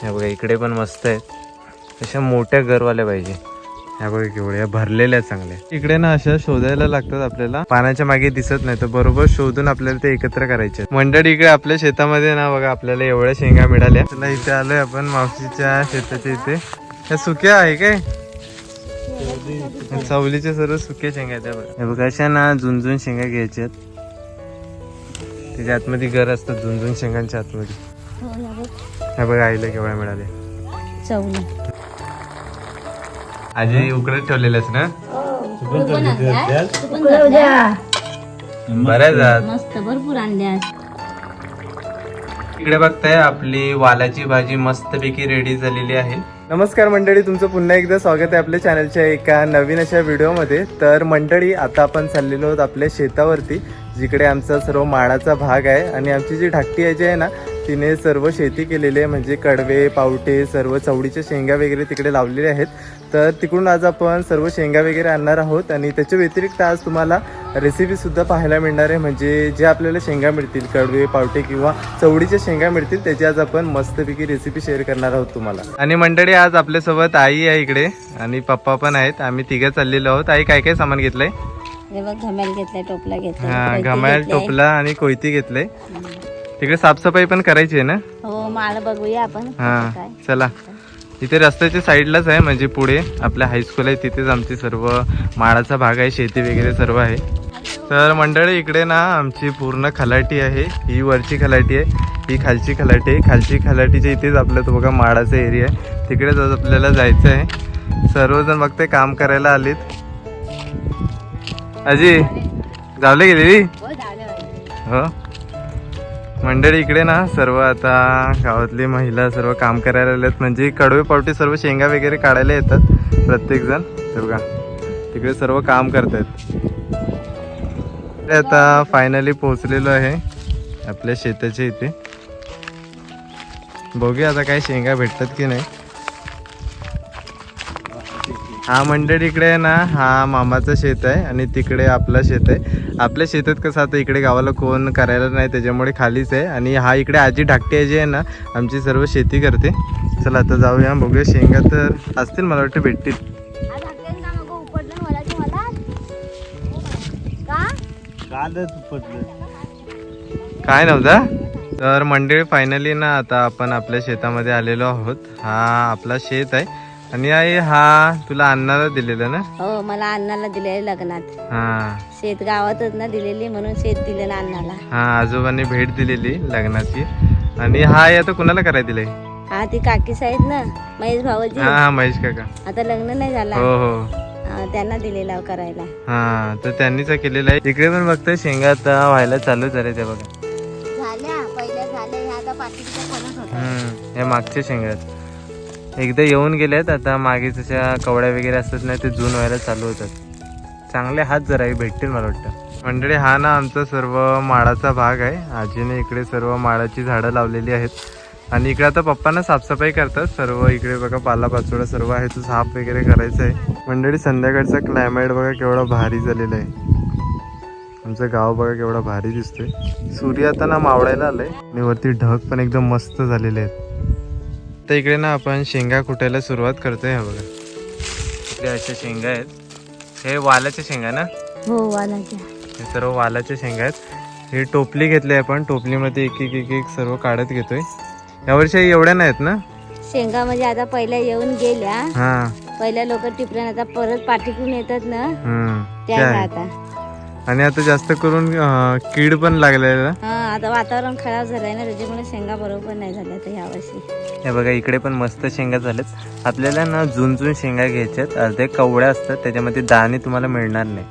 ह्या बघा इकडे पण मस्त आहेत. अशा मोठ्या घरवाल्या पाहिजे. ह्या बघा केवढ्या भरलेल्या चांगल्या. इकडे ना अशा शोधायला लागतात आपल्याला. पाण्याच्या मागे दिसत नाही तर बरोबर शोधून आपल्याला ते एकत्र करायचे मंडळी इकडे आपल्या शेतामध्ये ना बघा आपल्याला एवढ्या शेंगा मिळाल्या. तुला इथे आलोय आपण मावशीच्या शेताच्या इथे. ह्या सुक्या आहे काय? सावलीच्या सर्व सुक्या शेंगा आहेत ह्या बघा. बघा अशा ना झुंझुन शेंगा घ्यायच्या आहेत. त्याच्या आतमध्ये घर असतं झुंझुन शेंगांच्या आतमध्ये. हे बघा आईला केवढ्या मिळाले. चवली आजी उकडत ठेवलेल्याच ना? बऱ्याच आहेत मस्त. भरपूर आणल्यास इकडे बघताय आपली वालाची भाजी मस्तपैकी रेडी झालेली आहे. नमस्कार मंडळी तुमचं पुन्हा एकदा स्वागत आहे आपल्या चॅनलच्या एका नवीन अशा व्हिडिओमध्ये तर मंडळी आता आपण चाललेलो आहोत आपल्या शेतावरती जिकडे आमचा सर्व माडाचा भाग आहे. आणि आमची जी धाकटी आजी आहे ना तिने सर्व शेती केलेली आहे म्हणजे कडवे पावटे सर्व चवडीच्या शेंगा वगैरे तिकडे लावलेले आहेत. तर तिकडून आज आपण सर्व शेंगा वगैरे आणणार आहोत आणि त्याच्या व्यतिरिक्त आज तुम्हाला रेसिपी सुद्धा पाहायला मिळणार आहे. म्हणजे जे आपल्याला शेंगा मिळतील कडवे पावटे किंवा चवडीच्या शेंगा मिळतील त्याची आज आपण मस्तपैकी रेसिपी शेअर करणार आहोत तुम्हाला. आणि मंडळी आज आपल्यासोबत आई आहे इकडे आणि पप्पा पण आहेत. आम्ही तिघं चाललेलो आहोत. आई काय काय सामान घेतलंय? घमेल घेतलाय टोपला हा घेतलाय. घमाल टोपला आणि कोयती घेतले तिकडे साफसफाई पण करायची आहे ना? हो माळ बघूया आपण हा चला. इथे रस्त्याच्या साईडलाच आहे म्हणजे पुढे आपल्या हायस्कूल आहे तिथेच आमची सर्व माळाचा भाग आहे शेती वगैरे सर्व आहे. तर मंडळी इकडे ना आमची पूर्ण खलाटी आहे ही वरची खलाटी आहे ही खालची खलाटी आहे. खालची खलाटीच्या इथेच आपलं तो बघा माळाचा एरिया आहे. तिकडेच आपल्याला जायचं आहे. सर्वजण बघते काम करायला आलीत. अजी गावले गेलेली हो? मंडळी इकडे ना सर्व आता गावातली महिला सर्व काम करायला आल्यात म्हणजे कडवे पावटी सर्व शेंगा वगैरे काढायला येतात प्रत्येक जण तर बघा तिकडे सर्व काम करतायत. आता फायनली पोहोचलेलो आहे आपल्या शेताच्या इथे. बघूया आता काही शेंगा भेटतात की नाही. हा मंडळ इकडे आहे ना हा मामाचं शेत आहे आणि तिकडे आपलं शेत आहे. आपल्या शेतात कसं आता इकडे गावाला कोण करायला नाही त्याच्यामुळे खालीच आहे. आणि हा इकडे आजी धाकटी आजी आहे ना आमची सर्व शेती करते. चला आता जाऊया बघूया शेंगा तर असतील मला वाटतं भेटतील. काय नव्हता? तर मंडळी फायनली ना आता आपण आपल्या शेतामध्ये आलेलो आहोत. हा आपला शेत आहे. आणि आई हा तुला अन्नाला दिलेलं ना? हो मला अण्णाला दिलेले लग्नात. हा. शेत गावातच ना दिलेली म्हणून शेत दिले ना अण्णाला. हा आजोबांनी भेट दिलेली लग्नाची. आणि हा आई आता कुणाला करायला दिलंय? हा ती काकीस आहेत ना महेश भाऊजी. हा हा महेश काका. आता लग्न नाही झाला. हो हो. हा, त्यांना दिलेला करायला. हा तर त्यांनीच केलेलं आहे. इकडे पण बघतोय शेंगा आता व्हायला चालू झाले ते बघा. झाल्या पहिल्या झाल्या ह्या आता पाठीच्या फणस होत्या. हम्म हे मागचे शेंगा आहेत. एकदा येऊन गेलेत आता मागे जशा कवड्या वगैरे असतात ना ते जून व्हायला चालू होतात. चांगले हात जरा भेटतील मला वाटतं. मंडळी हा ना आमचा सर्व माळाचा भाग आहे. आजीने इकडे सर्व माळाची झाडं लावलेली आहेत. आणि इकडे आता पप्पांना साफसफाई करतात. सर्व इकडे बघा पालापाचोळा सर्व आहे. तो साफ वगैरे करायचं आहे. मंडळी संध्याकाळचा क्लायमेट बघा केवढा भारी झालेला आहे. आमचं गाव बघा केवढा भारी दिसतोय. सूर्य आता ना मावळायला आलाय. आणि वरती ढग पण एकदम मस्त झालेले आहेत. तर इकडे ना आपण शेंगा कुटायला सुरुवात करतोय हा बघा. इकडे अशा शेंगा आहेत. हे वालाच्या शेंगा ना? हो वालाच्या हे सर्व वालाच्या शेंगा आहेत. ही टोपली घेतली आपण. टोपलीमध्ये एक एक एक एक सर्व काढत घेतोय. यावर्षी एवढ्या नाहीत ना? शेंगा म्हणजे आता पहिल्या येऊन गेल्या. हा. पहिल्या लोक टिपऱ्यान आता परत पाठीकडून येतात ना? हम्म. त्या आता. आणि आता जास्त करून अं, कीड पण लागलेलं. हा. आता वातावरण खराब झालंय ना त्याच्यामुळे शेंगा बरोबर नाही झाल्या तर यावर्षी हे बघा इकडे पण मस्त शेंगा झाल्यात. आपल्याला ना झुन झुन शेंगा घ्यायच्यात अर्धे कवड्या असतात त्याच्यामध्ये दाणे तुम्हाला मिळणार नाही.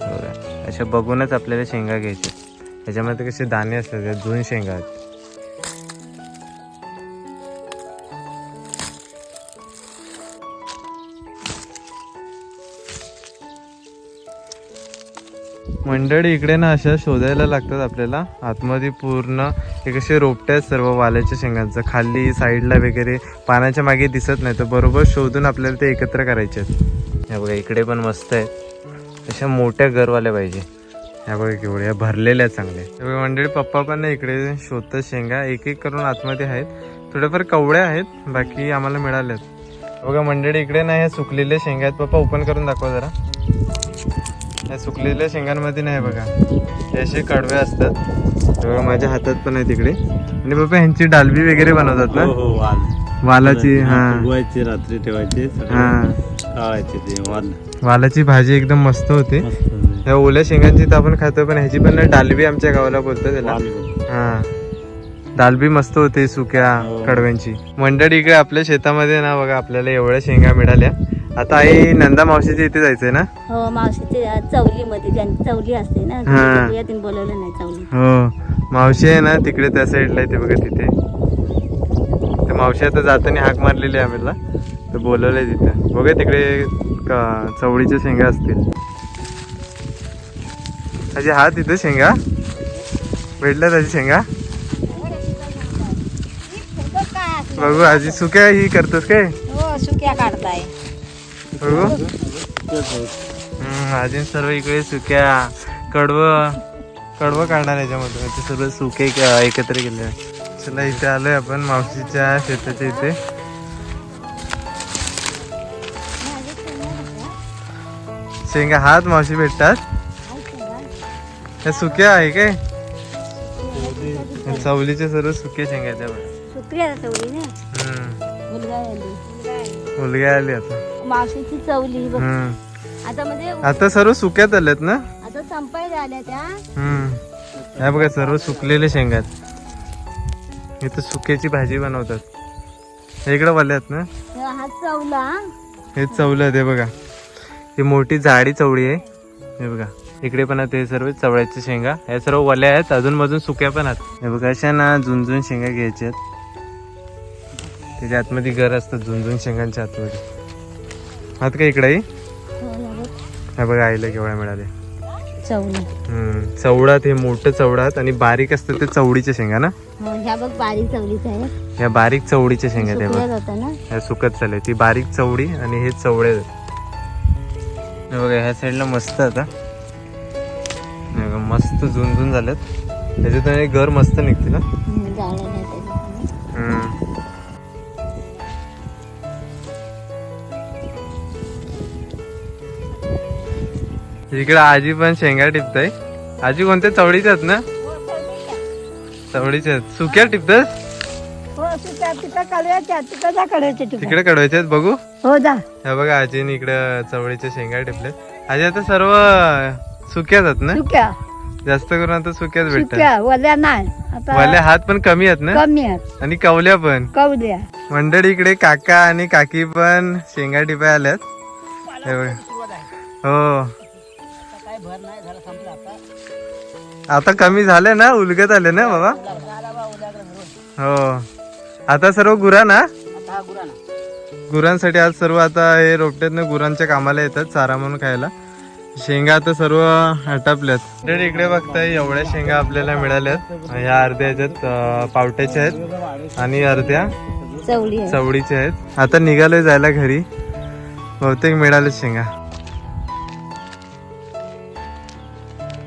बघा अशा बघूनच आपल्याला शेंगा घ्यायच्या त्याच्यामध्ये कसे दाणे असतात जून शेंगा आहेत. मंडळी इकडे ना अशा शोधायला लागतात आपल्याला. आतमध्ये पूर्ण एक असे रोपटे आहेत सर्व वाल्याच्या शेंगांचं. खाली साईडला वगैरे पाण्याच्या मागे दिसत नाही तर बरोबर शोधून आपल्याला ते एकत्र करायचे आहेत. ह्या बघा इकडे पण मस्त आहेत. अशा मोठ्या घरवाल्या पाहिजे. ह्या बघा केवढ्या भरलेल्या आहेत चांगल्या. मंडळी पप्पा पण इकडे शोधतात शेंगा. एक एक करून आतमध्ये आहेत. थोड्याफार कवड्या आहेत बाकी आम्हाला मिळाल्यात. बघा मंडळी इकडे ना ह्या सुकलेल्या शेंगा आहेत. पप्पा ओपन करून दाखवा जरा. या सुकलेल्या शेंगांमध्ये नाही बघा. हे असे कडवे असतात. हे बघा माझ्या हातात पण आहे तिकडे. आणि पप्पा ह्यांची डालबी वगैरे बनवतात ना? हो हो वाल. वालाची हा. उगवायचे रात्री ठेवायचे हा. ते वाल. वालाची भाजी एकदम मस्त होते. मस्त ह्या ओल्या शेंगांची तर आपण खातो पण ह्याची पण डालबी आमच्या गावाला बोलतो त्याला. हा. दालबी मस्त होते सुक्या हो. कडव्यांची. मंडळी इकडे आपल्या शेतामध्ये ना बघा आपल्याला एवढ्या शेंगा मिळाल्या. आता आई नंदा मावशीच्या इथे जायचंय ना? हो मावशीची चवली मध्ये ज्यांची चवली असते ना हा. तिने बोलवलं नाही चवली. हो. मावशी आहे ना तिकडे त्या साईडला आहे ते बघा तिथे. तर मावशी आता जाताना हाक मारलेली आहे आम्हाला. तर बोलवलंय तिथे. बघा तिकडे क- चवळीच्या शेंगा असतील. अजी हा तिथे शेंगा? भेटल्या त्याची शेंगा? बघू आजी सुक्या ही करतोस काय? हो सुक्या काढताय. अजून सर्व इकडे सुक्या कडव कडवं काढणार याच्यामधून. ते सर्व सुके एक- एकत्र केले. चला इथे आलोय आपण मावशीच्या शेताच्या इथे. शेंगा हात मावशी भेटतात. या सुक्या आहे काय? चवलीचे सर्व सुके शेंगा त्या आली मुलगा आली आता. मावशीची चवली बघ. हम्म. आता म्हणजे आता सर्व सुक्यात आल्यात ना? आता संपायला आल्या त्या हम्म. हे बघा सर्व सुकलेले शेंगात. इथं सुक्याची भाजी बनवतात. हे इकडं वाल्यात ना? हा चवला हे? चवलं ते बघा. ही मोठी जाडी चवळी आहे. हे बघा इकडे पण आहे ते सर्व चवळ्याच्या शेंगा. हे सर्व वल्या आहेत अजून मधून सुक्या पण आहेत. हे बघा अशा ना झुंझुन शेंगा घ्यायच्या आहेत. त्याच्या आतमध्ये घर असतात झुंझुन शेंगांच्या आतमध्ये. हात का इकडे हो ना. बघ. हे बघा आईला केवढ्या मिळाले. हम्म चवडात हे मोठं चवडात आणि बारीक असतं ते चवडीच्या शेंगा ना? हो ह्या बघ बारीक चवलीच आहे या बारीक चवडीच्या शेंगा त्या बघ. ना? ह्या सुकत चालले ती बारीक चवडी आणि हे चवळे. हे बघा ह्या साईडला मस्त आता. मस्त झुंझुन झाल्यात त्याच्यातून घर मस्त निघते ना? इकडे आजी पण शेंगा टिपताय. आजी कोणत्या चवडीच्या आहेत ना? चवडीच्या आहेत. सुक्या टिपतात हो सुक्या तिकडं कडवायच्या आहेत? बघू. हो जा. हे बघा आजीने इकडं चवळीच्या शेंगा टिपल्यात आजी आता सर्व सुक्याच आहेत ना? सुक्या. जास्त करून आता सुक्याच भेटतात. वल्या नाही. हात पण कमी आहेत ना? कमी आहेत. आणि कवल्या पण. कवल्या. मंडळी इकडे काका आणि काकी पण शेंगा टिपाय आल्यात. हे बघा. हो. आता. कमी झाले ना उलगत आले ना बाबा? हो. आता सर्व गुरा ना? गुरांसाठी आज सर्व आता हे रोपट्यात ना गुरांच्या कामाला येतात चारा म्हणून खायला. शेंगा आता सर्व आटापल्यात मंडळी इकडे बघताय एवढ्या शेंगा आपल्याला मिळाल्यात. ह्या अर्ध्या ह्याच्यात अं, पावट्याच्या आहेत. आणि अर्ध्या चवली आहे. चवडीचे आहेत. आता निघालोय जायला घरी. बहुतेक मिळाले शेंगा.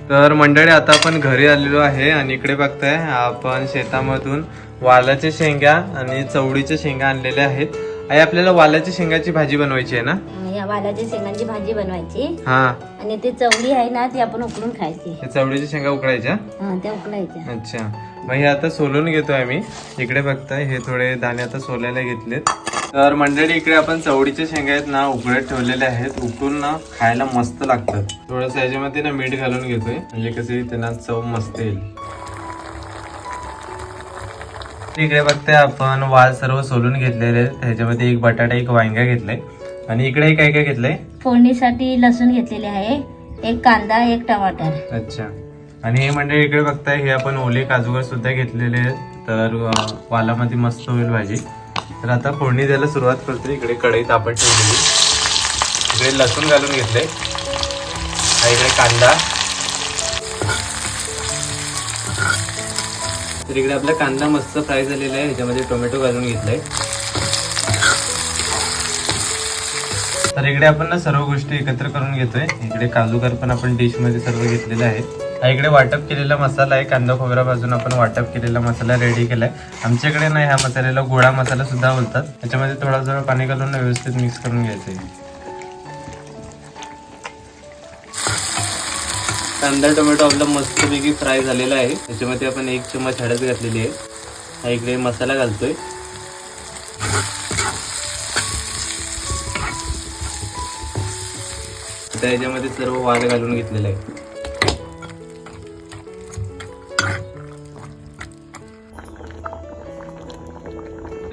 तर मंडळी आता आपण घरी आलेलो आहे आणि इकडे बघताय आपण शेतामधून वालाच्या शेंगा आणि चवडीच्या शेंगा आणलेल्या आहेत. आई आपल्याला वालाच्या शेंगाची भाजी बनवायची आहे ना? या वालाच्या शेंगांची भाजी बनवायची. हा. आणि ती चवली आहे ना ती आपण उकडून खायची. चवडीच्या शेंगा उकडायच्या? हा त्या उकडायच्या. अच्छा. मग हे आता सोलून घेतोय आम्ही. इकडे बघताय हे थोडे दाणे आता सोलायला घेतलेत. तर मंडळी इकडे आपण चवडीच्या शेंगा आहेत ना उकळत ठेवलेले आहेत. उकडून ना खायला मस्त लागतात. थोडस याच्यामध्ये ना मीठ घालून घेतोय. म्हणजे कसे त्यांना चव मस्त येईल. इकडे बघताय आपण वाल सर्व सोलून घेतलेले आहेत. ह्याच्यामध्ये एक बटाटा एक वांगा घेतलाय. आणि इकडे काय काय घेतलंय? फोडणीसाठी लसूण घेतलेले आहे. एक कांदा एक टमाटर. अच्छा. आणि हे मंडळी इकडे बघताय हे आपण ओले काजूगर सुद्धा घेतलेले आहेत. तर वालामध्ये मस्त होईल भाजी. तर आता फोडणी द्यायला सुरुवात करतो इकडे कढई तापत ठेवलेली. इकडे लसूण घालून घेतले. हा इकडे कांदा. तर इकडे आपला कांदा मस्त फ्राय झालेला आहे. ह्याच्यामध्ये टोमॅटो घालून घेतलाय. तर इकडे आपण ना सर्व गोष्टी एकत्र करून घेतोय. इकडे काजूगर पण आपण डिशमध्ये सर्व घेतलेले आहे. हा इकडे वाटप केलेला मसाला आहे. कांदा खोबरा भाजून आपण वाटप केलेला मसाला रेडी केलाय. आमच्याकडे ना ह्या मसाल्याला गोळा मसाला सुद्धा बोलतात. त्याच्यामध्ये थोडा थोडा पाणी घालून व्यवस्थित मिक्स करून घ्यायचं आहे कांदा टोमॅटो आपला मस्तपैकी फ्राय झालेला आहे. त्याच्यामध्ये आपण एक चम्मच हळद घातलेली आहे. हा इकडे मसाला घालतोय. आता याच्यामध्ये सर्व वाल घालून घेतलेला आहे.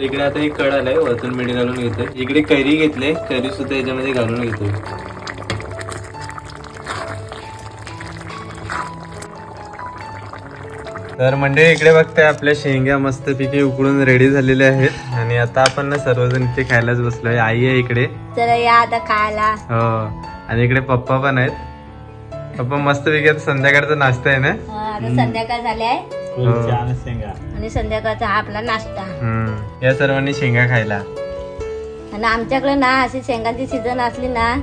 इकडे आता एक कड आलाय वरतून मीठ घालून घेतोय. इकडे कैरी घेतले कैरी सुद्धा याच्यामध्ये घालून घेतोय. तर म्हणजे इकडे बघताय आपल्या शेंग्या मस्तपैकी उकडून रेडी झालेल्या आहेत. आणि आता आपण ना सर्वजण इथे खायलाच बसलोय. आई आहे इकडे. तर या आता खायला. हो. आणि इकडे पप्पा पण आहेत. पप्पा मस्तपैकी आता संध्याकाळचा नाश्ता आहे ना? हा, आता संध्याकाळ झाली आहे. आणि शेंगा. आणि संध्याकाळचा हा आपला नाश्ता. हम्म. या सर्वांनी शेंगा खायला. आणि आमच्याकडे ना अशी शेंगाची सीझन असली ना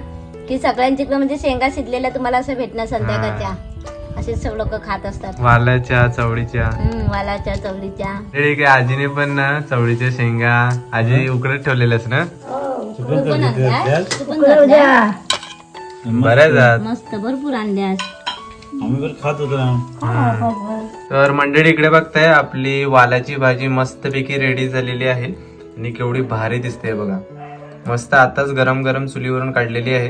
की सगळ्यांच्याकडे म्हणजे शेंगा शिजलेल्या तुम्हाला असं भेटणार संध्याकाळच्या. असे सब लोक खात असतात. वालाच्या चवळीच्या. हम्म वालाच्या चवळीच्या. ठीक आहे आजीने पण ना चवळीच्या शेंगा आजी उकडत ठेवलेल्यास ना? तू पण आणल्यास? तू पण घातल्यास? बऱ्याच आहात. मस्त भरपूर आणल्यास. आम्ही पण खात होतो ना. तर मंडळी इकडे बघताय आपली वालाची भाजी मस्तपैकी रेडी झालेली आहे. आणि केवढी भारी दिसते बघा. मस्त आताच गरम गरम चुलीवरून काढलेली आहे.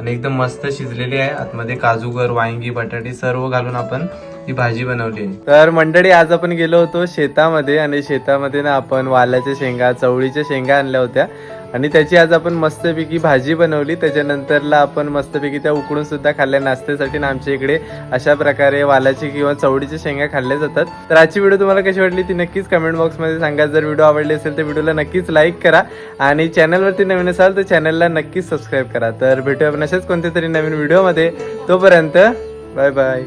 आणि एकदम मस्त शिजलेली आहे. आतमध्ये काजूगर वांगी बटाटे सर्व घालून आपण ही भाजी बनवली आहे. तर मंडळी आज आपण गेलो होतो शेतामध्ये. आणि शेतामध्ये ना आपण वालाच्या शेंगा चवळीच्या शेंगा आणल्या होत्या. आणि त्याची आज आपण मस्तपैकी भाजी बनवली. त्याच्यानंतरला आपण मस्तपैकी त्या उकडून सुद्धा खाल्ल्या नाश्त्यासाठी ना आमच्या इकडे अशा प्रकारे वालाची किंवा चवडीच्या शेंगा खाल्ल्या जातात. तर आजची व्हिडिओ तुम्हाला कशी वाटली ती नक्कीच कमेंट बॉक्समध्ये सांगा. जर व्हिडिओ आवडली असेल तर व्हिडिओला नक्कीच लाईक करा आणि चॅनलवरती नवीन असाल तर चॅनलला नक्कीच सबस्क्राईब करा. तर भेटूया आपण अशाच कोणत्या तरी नवीन व्हिडिओमध्ये. तोपर्यंत बाय बाय